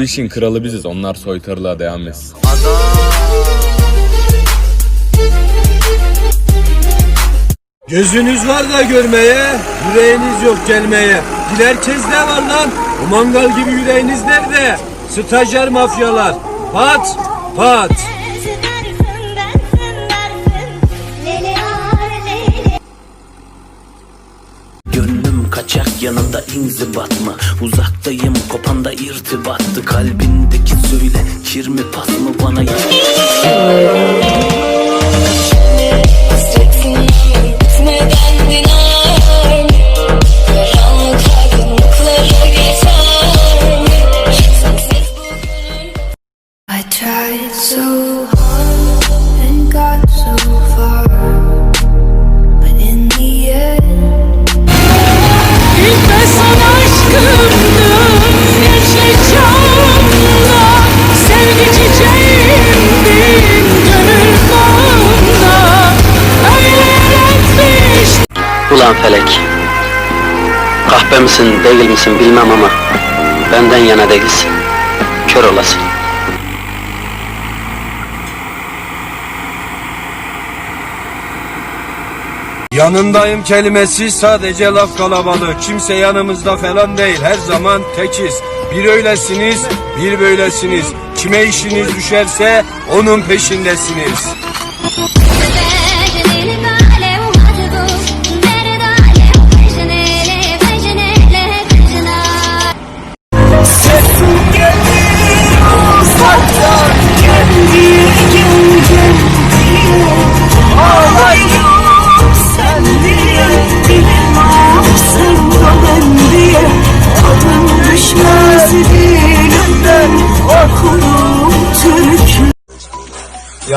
işin kralı biziz. Onlar soytarılığa devam etsin. Gözünüz var da görmeye, yüreğiniz yok gelmeye. Herkes ne var lan? O mangal gibi yüreğiniz nerede? Stajyer mafyalar. Pat, pat. Yanında inzibat mı? Uzaktayım kopanda irtibattı Kalbindeki söyle kir mi pas mı bana Hasretin Ulan felek. Kahpe misin değil misin bilmem ama benden yana değilsin. Kör olasın. Yanındayım kelimesi sadece laf kalabalığı. Kimse yanımızda falan değil. Her zaman tekiz. Bir öylesiniz, bir böylesiniz. Kime işiniz düşerse onun peşindesiniz.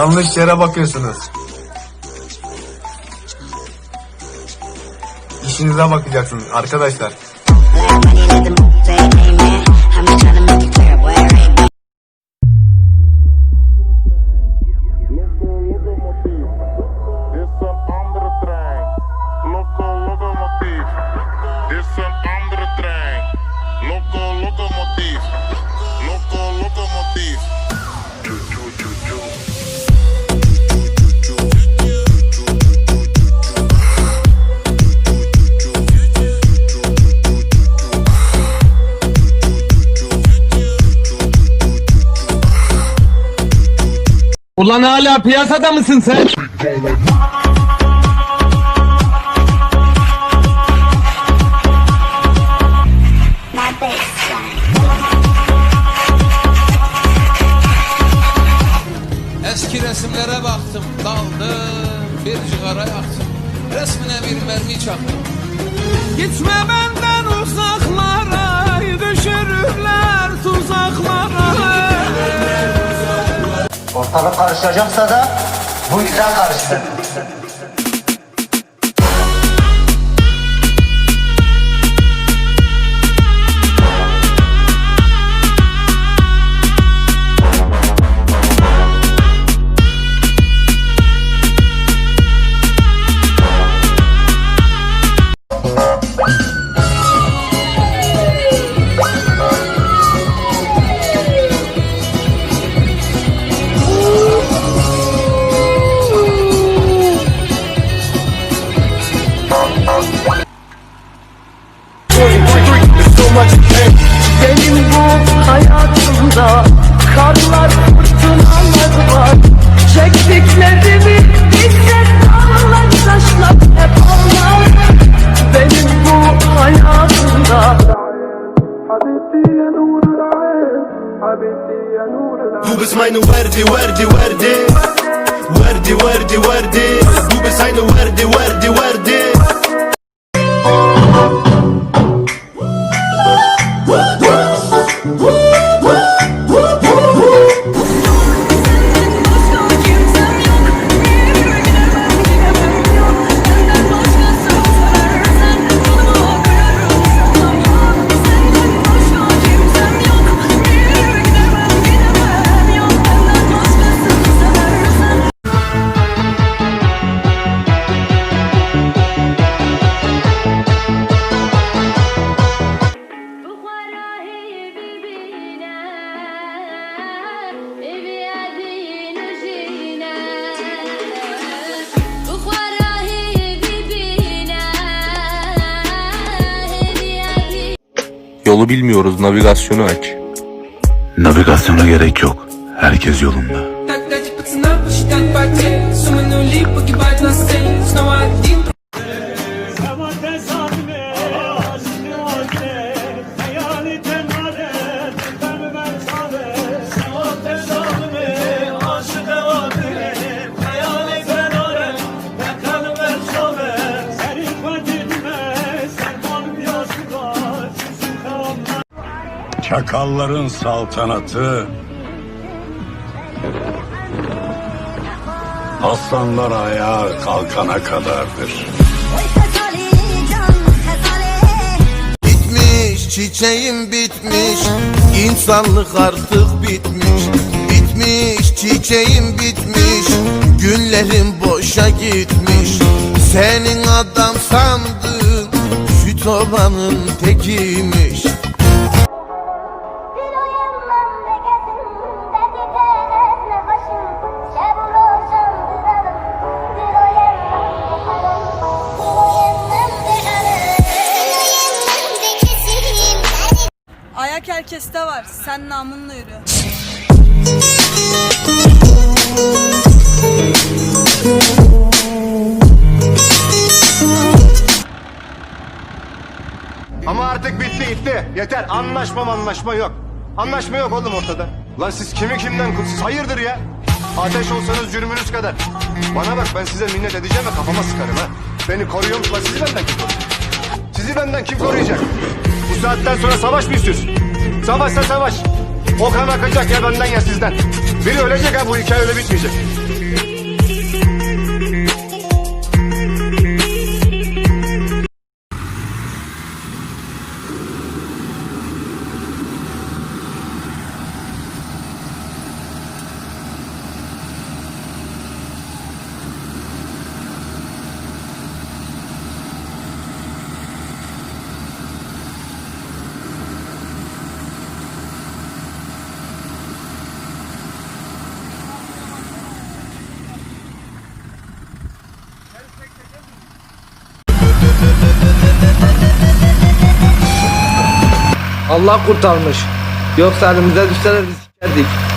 Yanlış yere bakıyorsunuz. İşinize bakacaksınız arkadaşlar. Ulan hala piyasada mısın sen? Eski resimlere baktım, daldım, bir cigara yaktım. Resmine bir mermi çaktım. Gitme benden uzaklara, düşürürler tuzaklara. Ortalık karışacaksa da bu yüzden karışsın. وردي وردي وردي. وردي وردي وردي. دبوب عينه وردي. Yolu bilmiyoruz navigasyonu aç. Navigasyona gerek yok. Herkes yolunda. Çakalların saltanatı. Aslanlar ayağa kalkana kadardır. Bitmiş çiçeğim bitmiş. İnsanlık artık bitmiş. Bitmiş çiçeğim bitmiş. Günlerim boşa gitmiş. Senin adam sandın Süt olanın tekiymiş Ayak herkeste var. Sen namınla yürü. Ama artık bitti gitti. Yeter. Anlaşma anlaşma yok. Anlaşma yok oğlum ortada. Lan siz kimi kimden kul? Siz hayırdır ya? Ateş olsanız cürmünüz kadar. Bana bak ben size minnet edeceğim ve kafama sıkarım ha. Beni koruyor Lan sizi benden kim koruyacak? Sizi benden kim koruyacak? Bu saatten sonra savaş mı istiyorsun? Savaşsa savaş. O kan akacak ya benden ya sizden. Biri ölecek ha bu hikaye öyle bitmeyecek. Allah kurtarmış. Yoksa elimize düşseler biz sikerdik